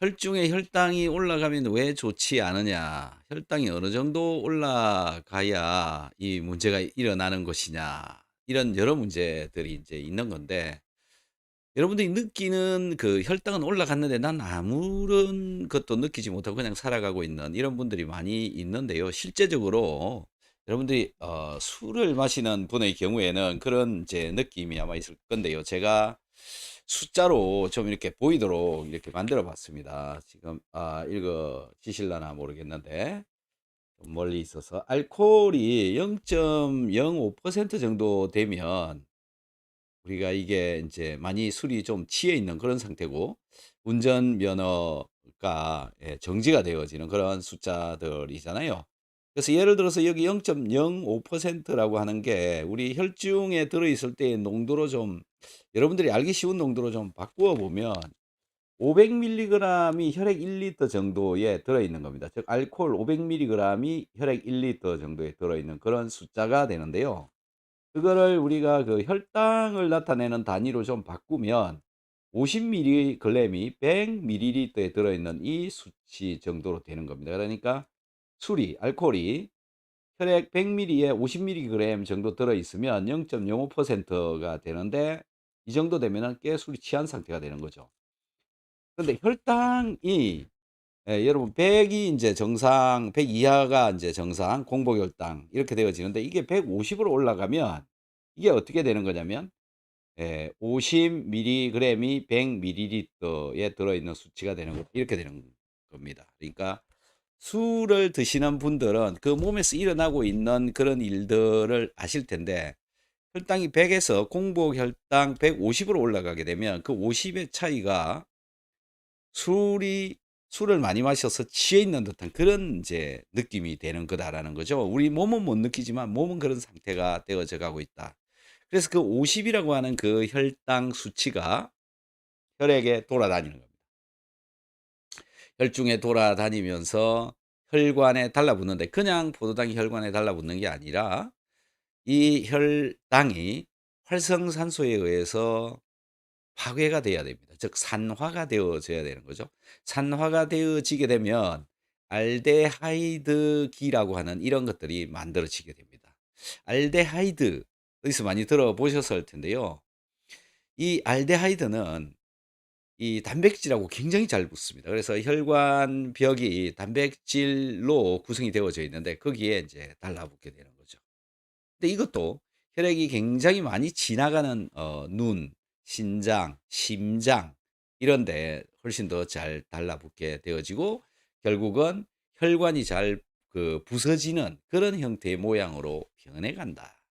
혈중의 혈당이 올라가면 왜 좋지 않으냐? 혈당이 어느 정도 올라가야 이 문제가 일어나는 것이냐? 이런 여러 문제들이 이제 있는 건데 여러분들이 느끼는 그 혈당은 올라갔는데 난 아무런 것도 느끼지 못하고 그냥 살아가고 있는 이런 분들이 많이 있는데요. 실제적으로 여러분들이 어 술을 마시는 분의 경우에는 그런 이제 느낌이 아마 있을 건데요. 제가 숫자로 좀 이렇게 보이도록 이렇게 만들어 봤습니다. 지금 아 읽어지실라나 모르겠는데 좀 멀리 있어서 알코올이 0.05% 정도 되면 우리가 이게 인제 많이 술이 좀 취해 있는 그런 상태고 운전 면허가 예 정지가 되어지는 그런 숫자들이잖아요. 그래서 예를 들어서 여기 0.05% 라고 하는 게 우리 혈중에 들어 있을 때의 농도로 좀 여러분들이 알기 쉬운 농도로 좀 바꾸어 보면 500 밀리그램이 혈액 1 리터 정도에 들어 있는 겁니다. 즉 알코올 500 밀리그램이 혈액 1 리터 정도에 들어 있는 그런 숫자가 되는데요. 그거를 우리가 그 혈당을 나타내는 단위로 좀 바꾸면 50 밀리그램이 100 밀리리터에 들어 있는 이 수치 정도로 되는 겁니다. 그러니까 술이 알코올이 혈액 100 밀리에 50 밀리그램 정도 들어 있으면 0.05%가 되는데 이 정도 되면은 꽤 술이 취한 상태가 되는 거죠. 근데 혈당이 예 여러분 100이 인제 정상 100 이하가 인제 정상 공복 혈당 이렇게 되어지는데 이게 150 으로 올라가면 이게 어떻게 되는 거냐면 예 50 밀리그램이 100 밀리리터에 들어 있는 수치가 되는 거 이렇게 되는 겁니다. 그러니까 술을 드시는 분들은 그 몸에서 일어나고 있는 그런 일들을 아실 텐데 혈당이 100 에서 공복 혈당 150 으로 올라가게 되면 그 50의 차이가 술이 술을 많이 마셔서 취해 있는 듯한 그런 인제 느낌이 되는 거다라는 거죠. 우리 몸은 못 느끼지만 몸은 그런 상태가 되어져 가고 있다. 그래서 그 50 이라고 하는 그 혈당 수치가 혈액에 돌아다니는 겁니다. 혈중에 돌아다니면서 혈관에 달라붙는데 그냥 포도당이 혈관에 달라붙는 게 아니라 이 혈당이 활성산소에 의해서 파괴가 돼야 됩니다. 즉 산화가 되어져야 되는 거죠. 산화가 되어지게 되면 알데하이드기라고 하는 이런 것들이 만들어지게 됩니다. 알데하이드 어디서 많이 들어보셨을 텐데요. 이 알데하이드는 이 단백질하고 굉장히 잘 붙습니다. 그래서 혈관 벽이 단백질로 구성이 되어져 있는데 거기에 인제 달라붙게 되는 거죠. 근데 이것도 혈액이 굉장히 많이 지나가는 어 눈, 신장, 심장 이런 데 훨씬 더 잘 달라붙게 되어지고 결국은 혈관이 잘 그 부서지는 그런 형태의 모양으로 변해 간다.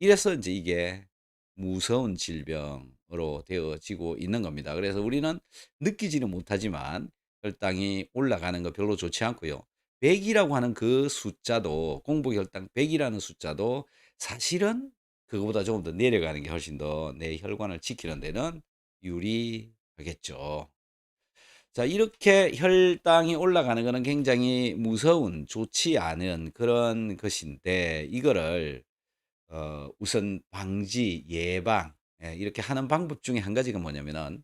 이래서 인제 이게 무서운 질병으로 되어지고 있는 겁니다. 그래서 우리는 느끼지는 못하지만 혈당이 올라가는 거 별로 좋지 않고요. 100 이라고 하는 그 숫자도 공복 혈당 100 이라는 숫자도 사실은 그거보다 조금 더 내려가는 게 훨씬 더 내 혈관을 지키는 데는 유리하겠죠. 자 이렇게 혈당이 올라가는 거는 굉장히 무서운 좋지 않은 그런 것인데 이거를 어 우선 방지, 예방 예 이렇게 하는 방법 중에 한 가지가 뭐냐면은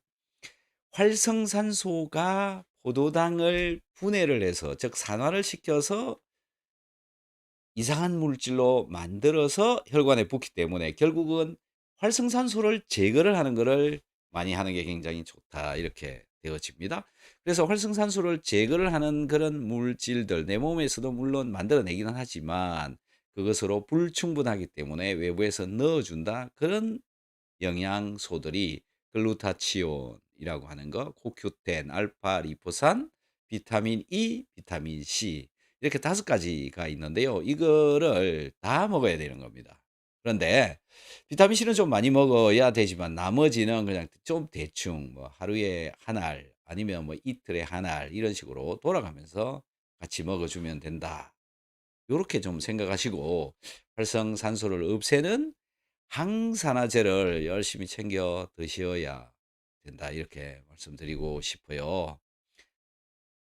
활성산소가 포도당을 분해를 해서 즉 산화를 시켜서 이상한 물질로 만들어서 혈관에 붙기 때문에 결국은 활성산소를 제거를 하는 거를 많이 하는 게 굉장히 좋다 이렇게 되어집니다. 그래서 활성산소를 제거를 하는 그런 물질들 내 몸에서도 물론 만들어 내기는 하지만 그것으로 불충분하기 때문에 외부에서 넣어 준다. 그런 영양소들이 글루타치온 이라고 하는 거, 코큐텐, 알파 리포산, 비타민 E, 비타민 C 이렇게 5 가지가 있는데요. 이거를 다 먹어야 되는 겁니다. 그런데 비타민 C는 좀 많이 먹어야 되지만 나머지는 그냥 좀 대충 뭐 하루에 1알 아니면 뭐 이틀에 1알 이런 식으로 돌아가면서 같이 먹어 주면 된다. 요렇게 좀 생각하시고 활성산소를 없애는 항산화제를 열심히 챙겨 드셔야 된다. 이렇게 말씀드리고 싶어요.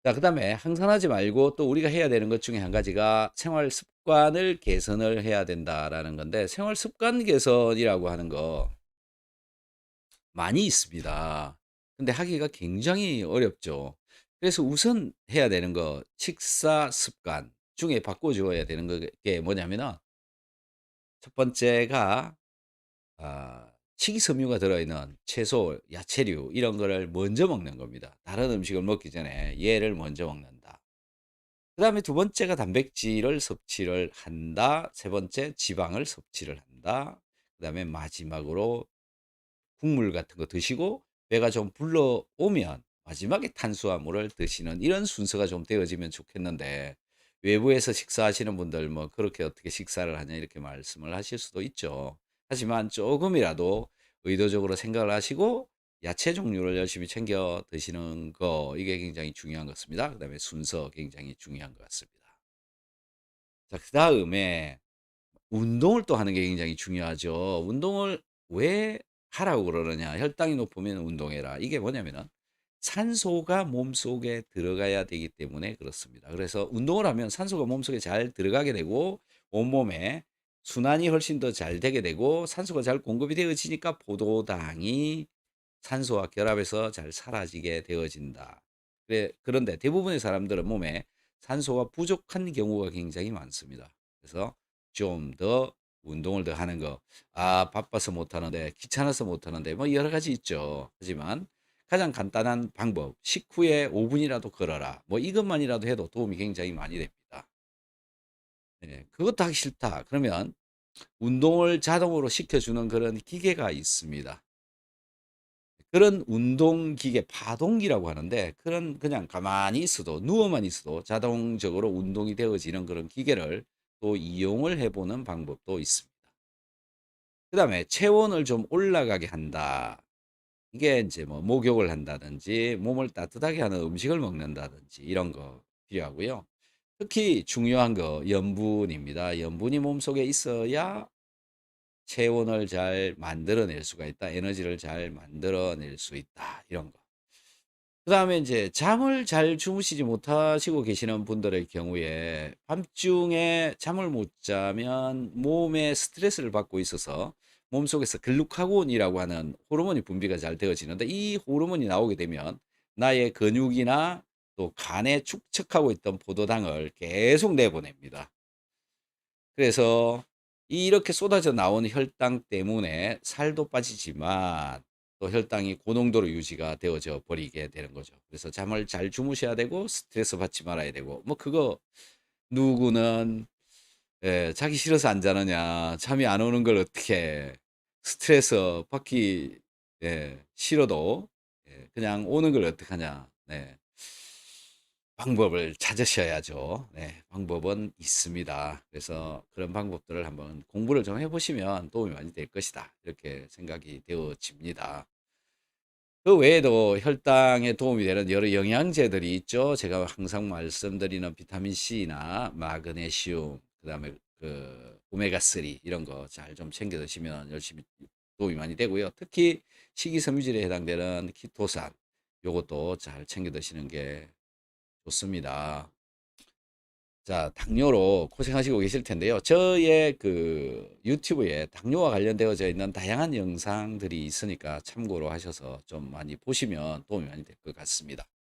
자 그 다음에 항산화제 말고 또 우리가 해야 되는 것 중에 한 가지가 생활 습관을 개선을 해야 된다라는 건데 생활 습관 개선이라고 하는 거 많이 있습니다. 근데 하기가 굉장히 어렵죠. 그래서 우선 해야 되는 거 식사 습관 중에 바꿔 주어야 되는 거게 뭐냐면은 첫 번째가 아 식이섬유가 들어있는 채소, 야채류 이런 거를 먼저 먹는 겁니다. 다른 음식을 먹기 전에 얘를 먼저 먹는다. 그 다음에 두 번째가 단백질을 섭취를 한다. 세 번째 지방을 섭취를 한다. 그 다음에 마지막으로 국물 같은 거 드시고 배가 좀 불러오면 마지막에 탄수화물을 드시는 이런 순서가 좀 되어지면 좋겠는데 외부에서 식사하시는 분들 뭐 "그렇게 어떻게 식사를 하냐." 이렇게 말씀을 하실 수도 있죠. 하지만 쪼금이라도 의도적으로 생각을 하시고 야채 종류를 열심히 챙겨 드시는 거 이게 굉장히 중요한 것 같습니다. 그 다음에 순서 굉장히 중요한 것 같습니다. 자 그 다음에 운동을 또 하는 게 굉장히 중요하죠. 운동을 왜 하라고 그러느냐. "혈당이 높으면 운동해라." 이게 뭐냐면은 산소가 몸속에 들어가야 되기 때문에 그렇습니다. 그래서 운동을 하면 산소가 몸속에 잘 들어가게 되고 온몸에 순환이 훨씬 더 잘 되게 되고 산소가 잘 공급이 되어지니까 포도당이 산소와 결합해서 잘 사라지게 되어진다. 그래 그런데 대부분의 사람들은 몸에 산소가 부족한 경우가 굉장히 많습니다. 그래서 좀 더 운동을 더 하는 거. 아 바빠서 못 하는데 귀찮아서 못 하는데 뭐 여러 가지 있죠. 하지만 가장 간단한 방법 "식후에 5 분이라도 걸어라." 뭐 이것만이라도 해도 도움이 굉장히 많이 됩니다. 네. 그것도 하기 싫다 그러면 운동을 자동으로 시켜주는 그런 기계가 있습니다. 그런 운동 기계 파동기라고 하는데 그런 그냥 가만히 있어도 누워만 있어도 자동적으로 운동이 되어지는 그런 기계를 또 이용을 해 보는 방법도 있습니다. 그 다음에 '체온을 좀 올라가게 한다.' 이게 인제 뭐 목욕을 한다든지 몸을 따뜻하게 하는 음식을 먹는다든지 이런 거 필요하고요. 특히 중요한 거 염분입니다. 염분이 몸속에 있어야 체온을 잘 만들어 낼 수가 있다. 에너지를 잘 만들어 낼 수 있다. 이런 거. 그 다음에 인제 잠을 잘 주무시지 못하시고 계시는 분들의 경우에 밤중에 잠을 못 자면 몸에 스트레스를 받고 있어서 몸속에서 글루카곤이라고 하는 호르몬이 분비가 잘 되어지는데 이 호르몬이 나오게 되면 나의 근육이나 또 간에 축적하고 있던 포도당을 계속 내보냅니다. 그래서 이렇게 쏟아져 나오는 혈당 때문에 살도 빠지지만 또 혈당이 고농도로 유지가 되어져 버리게 되는 거죠. 그래서 잠을 잘 주무셔야 되고 스트레스 받지 말아야 되고 뭐 그거 누구는 예 "자기 싫어서 안 자느냐. 잠이 안 오는 걸 어떻게 스트레스 받기 예 싫어도 예 그냥 오는 걸 어떡하냐." 네. 방법을 찾으셔야죠. 네. 방법은 있습니다. 그래서 그런 방법들을 한번 공부를 좀 해 보시면 도움이 많이 될 것이다. 이렇게 생각이 되어집니다. 그 외에도 혈당에 도움이 되는 여러 영양제들이 있죠. 제가 항상 말씀드리는 비타민 C나 마그네슘 그다음에 그 오메가 3 이런 거 잘 좀 챙겨 드시면 열심히 도움이 많이 되고요. 특히 식이섬유질에 해당되는 키토산 요것도 잘 챙겨 드시는 게 좋습니다. 자 당뇨로 고생하시고 계실 텐데요. 저의 그 유튜브에 당뇨와 관련되어져 있는 다양한 영상들이 있으니까 참고로 하셔서 좀 많이 보시면 도움이 많이 될 것 같습니다.